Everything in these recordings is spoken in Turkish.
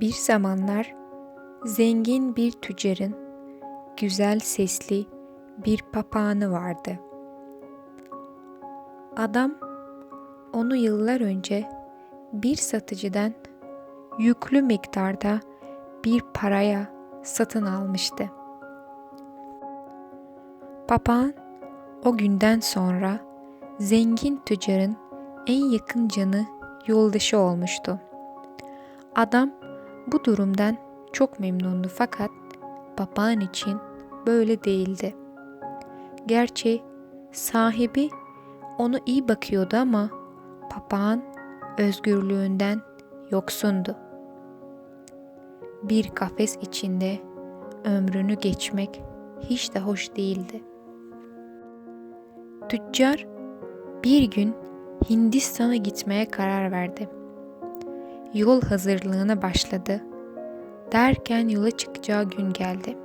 Bir zamanlar zengin bir tüccarın güzel sesli bir papağanı vardı. Adam onu yıllar önce bir satıcıdan yüklü miktarda bir paraya satın almıştı. Papağan o günden sonra zengin tüccarın en yakın canı yoldaşı olmuştu. Adam bu durumdan çok memnundu fakat papağan için böyle değildi. Gerçi sahibi onu iyi bakıyordu ama papağan özgürlüğünden yoksundu. Bir kafes içinde ömrünü geçmek hiç de hoş değildi. Tüccar bir gün Hindistan'a gitmeye karar verdi. Yol hazırlığına başladı. Derken yola çıkacağı gün geldi.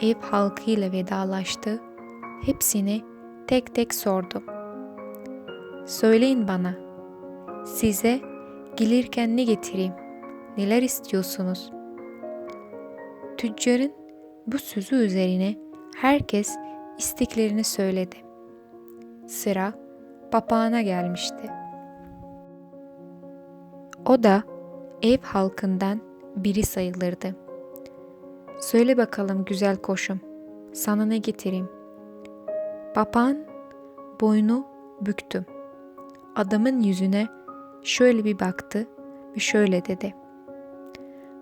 Ev halkıyla vedalaştı. Hepsini tek tek sordu. Söyleyin bana, size gelirken ne getireyim? Neler istiyorsunuz? Tüccarın bu sözü üzerine herkes isteklerini söyledi. Sıra papağana gelmişti. O da ev halkından biri sayılırdı. Söyle bakalım güzel koşum, sana ne getireyim? Papağan boynu büktü. Adamın yüzüne şöyle bir baktı ve şöyle dedi.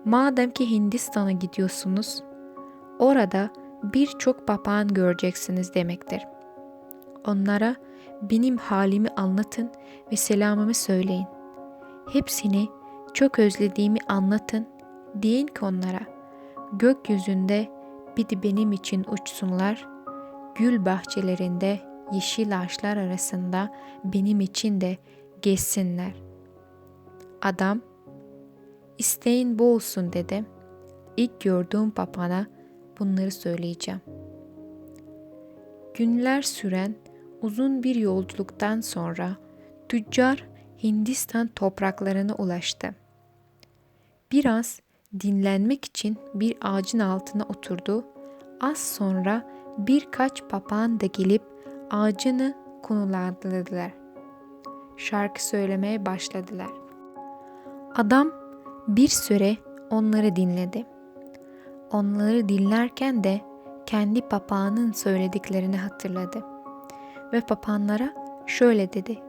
Madem ki Hindistan'a gidiyorsunuz, orada birçok papağan göreceksiniz demektir. Onlara benim halimi anlatın ve selamımı söyleyin. Hepsini çok özlediğimi anlatın. Deyin ki onlara, gökyüzünde bir de benim için uçsunlar, gül bahçelerinde yeşil ağaçlar arasında benim için de gezsinler. Adam, isteğin bu olsun dedi. İlk gördüğüm papana bunları söyleyeceğim. Günler süren uzun bir yolculuktan sonra tüccar Hindistan topraklarına ulaştı. Biraz dinlenmek için bir ağacın altına oturdu. Az sonra birkaç papağan da gelip ağacını konulandırdılar. Şarkı söylemeye başladılar. Adam bir süre onları dinledi. Onları dinlerken de kendi papağanın söylediklerini hatırladı. Ve papağanlara şöyle dedi.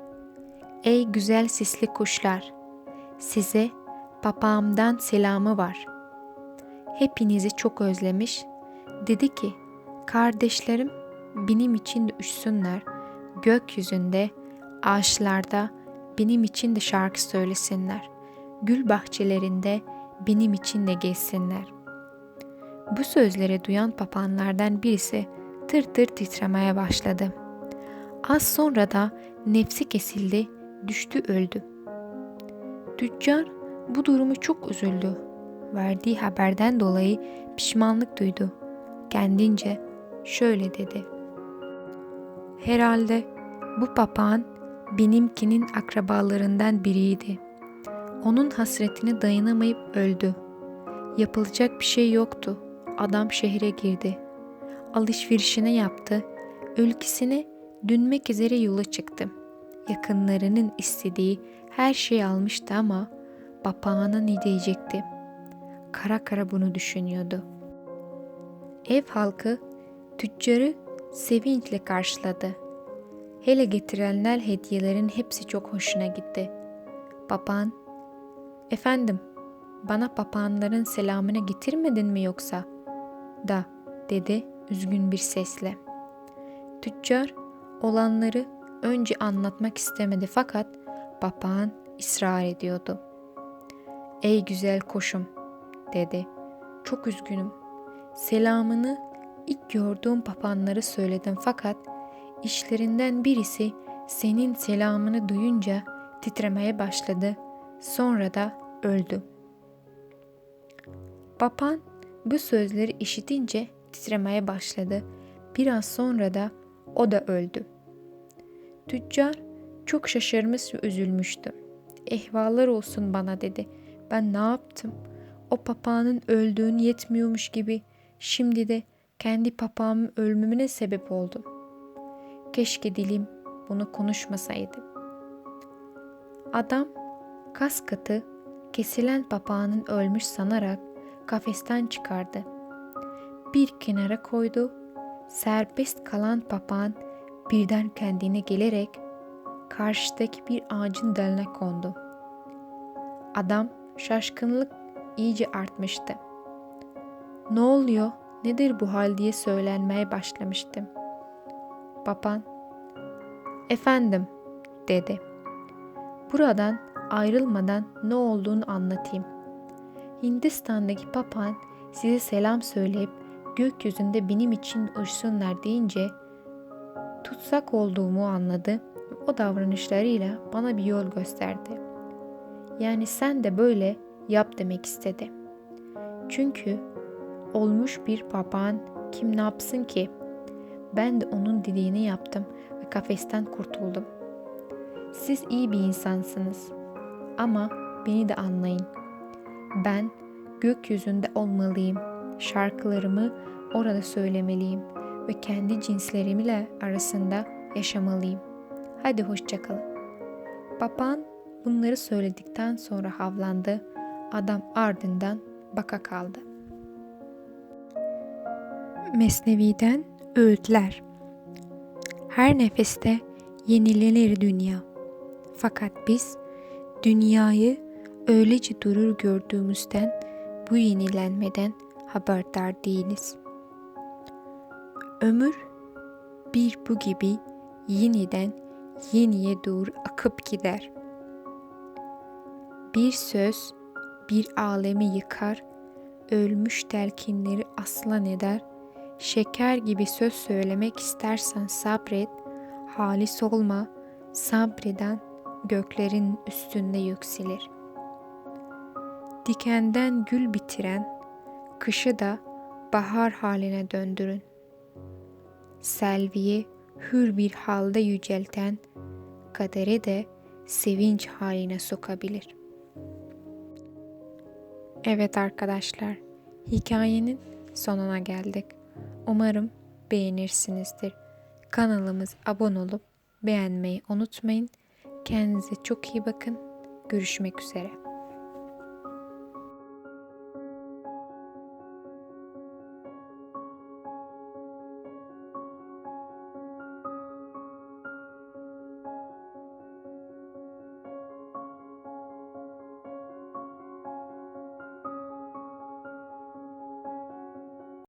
Ey güzel sisli kuşlar, size papağımdan selamı var. Hepinizi çok özlemiş. Dedi ki, kardeşlerim benim için de uçsunlar. Gökyüzünde, ağaçlarda benim için de şarkı söylesinler. Gül bahçelerinde benim için de gezsinler. Bu sözleri duyan papağanlardan birisi tır tır titremeye başladı. Az sonra da nefsi kesildi, düştü öldü. Tüccar bu durumu çok üzüldü. Verdiği haberden dolayı pişmanlık duydu. Kendince şöyle dedi. Herhalde bu papağan benimkinin akrabalarından biriydi. Onun hasretine dayanamayıp öldü. Yapılacak bir şey yoktu. Adam şehre girdi. Alışverişini yaptı. Ülkesine dönmek üzere yola çıktı. Yakınlarının istediği her şeyi almıştı ama papağana ne diyecekti? Kara kara bunu düşünüyordu. Ev halkı tüccarı sevinçle karşıladı. Hele getirilenler hediyelerin hepsi çok hoşuna gitti. Papağan, efendim bana papağanların selamını getirmedin mi yoksa? Da, dedi üzgün bir sesle. Tüccar olanları önce anlatmak istemedi fakat papağan ısrar ediyordu. Ey güzel koşum, dedi. Çok üzgünüm. Selamını ilk gördüğüm papağanları söyledim fakat işlerinden birisi senin selamını duyunca titremeye başladı. Sonra da öldü. Papağan bu sözleri işitince titremeye başladı. Biraz sonra da o da öldü. Tüccar çok şaşırmış ve üzülmüştü. Ehvallar olsun bana dedi. Ben ne yaptım? O papağanın öldüğünü yetmiyormuş gibi şimdi de kendi papağanın ölümüne sebep oldum. Keşke dilim bunu konuşmasaydı. Adam kas katı kesilen papağanın ölmüş sanarak kafesten çıkardı. Bir kenara koydu. Serbest kalan papağan birden kendine gelerek karşıdaki bir ağacın daline kondu. Adam şaşkınlık iyice artmıştı. Ne oluyor, nedir bu hal diye söylenmeye başlamıştım. Papan, efendim dedi. Buradan ayrılmadan ne olduğunu anlatayım. Hindistan'daki papağan size selam söyleyip gökyüzünde benim için uçsunlar deyince tutsak olduğumu anladı. O davranışlarıyla bana bir yol gösterdi. Yani sen de böyle yap demek istedi. Çünkü olmuş bir papağan kim ne yapsın ki? Ben de onun dediğini yaptım ve kafesten kurtuldum. Siz iyi bir insansınız ama beni de anlayın. Ben gökyüzünde olmalıyım. Şarkılarımı orada söylemeliyim ve kendi cinslerimle arasında yaşamalıyım. Hadi hoşçakalın. Papağan bunları söyledikten sonra havlandı. Adam ardından baka kaldı. Mesnevi'den Öğütler Her nefeste yenilenir dünya. Fakat biz dünyayı öylece durur gördüğümüzden bu yenilenmeden haberdar değiliz. Ömür bir bu gibi yeniden yeniye doğru akıp gider. Bir söz bir alemi yıkar, ölmüş telkinleri aslan eder. Şeker gibi söz söylemek istersen sabret, halis olma, sabreden göklerin üstünde yükselir. Dikenden gül bitiren, kışı da bahar haline döndürün. Selviye hür bir halde yücelten, kadere de sevinç haline sokabilir. Evet arkadaşlar, hikayenin sonuna geldik. Umarım beğenirsinizdir. Kanalımız abone olup beğenmeyi unutmayın. Kendinize çok iyi bakın. Görüşmek üzere.